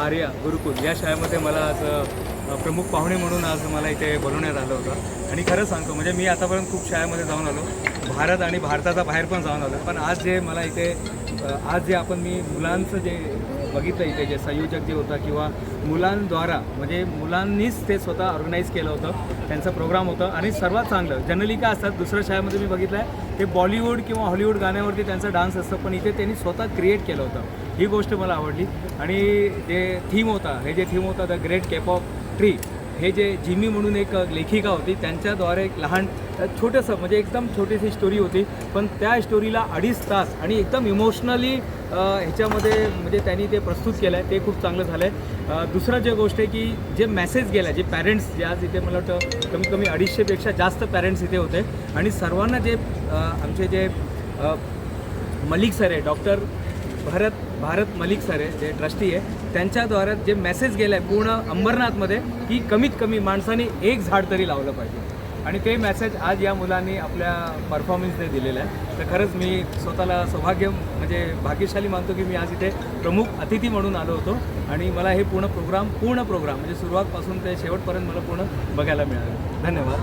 आर्या गुरुकुल या शाळेमध्ये मला आज प्रमुख पाहुणे म्हणून आज मला इथे बोलवण्यात आलं होतं. आणि खरं सांगतो म्हणजे मी आतापर्यंत खूप शाळेमध्ये जाऊन आलो. भारत आणि भारताचा बाहेर पण जाऊन आलो. पण आज जे मला इथे आज जे आपण मी मुलांचं जे बघितलं इथे जे संयोजक जे होता किंवा मुलांद्वारा म्हणजे मुलांनीच ते स्वतः ऑर्गनाईज केलं होतं त्यांचं प्रोग्राम होतं आणि सर्वात चांगलं जनरली काय असतात दुसऱ्या शाळेमध्ये मी बघितलं आहे ते बॉलिवूड किंवा हॉलिवूड गाण्यावरती त्यांचा डान्स असतं पण इथे त्यांनी स्वतः क्रिएट केलं होतं. ही गोष्ट मला आवडली. आणि जे थीम होता हे जे थीम होता the great cape of tree हे जे जिमी म्हणून एक लेखिका होती त्यांच्याद्वारे एक लहान छोटंसं म्हणजे एकदम छोटीशी स्टोरी होती. पण त्या स्टोरीला अडीच तास आणि एकदम इमोशनली ह्याच्यामध्ये म्हणजे त्यांनी ते प्रस्तुत केलं आहे ते खूप चांगलं झालं आहे दुसरं जे गोष्ट आहे की जे मेसेज गेला जे पॅरेंट्स जे आज इथे मला वाटतं कमीत कमी अडीचशेपेक्षा जास्त पॅरेंट्स इथे होते. आणि सर्वांना जे आमचे जे मलिक सर आहे डॉक्टर भरत भारत मलिक सर आहे जे ट्रस्टी आहे त्यांच्याद्वारे जे मेसेज गेला आहे पूर्ण अंबरनाथमध्ये की कमीत कमी माणसाने एक झाड तरी लावलं पाहिजे. आणि ते मेसेज आज या मुलांनी आपल्या परफॉर्मन्सने दिलेलं आहे. तर खरंच मी स्वतःला सौभाग्य म्हणजे भाग्यशाली मानतो की मी आज इथे प्रमुख अतिथी म्हणून आलो होतो. आणि मला हे पूर्ण प्रोग्राम पूर्ण प्रोग्राम म्हणजे सुरुवातपासून ते शेवटपर्यंत मला पूर्ण बघायला मिळालं. धन्यवाद.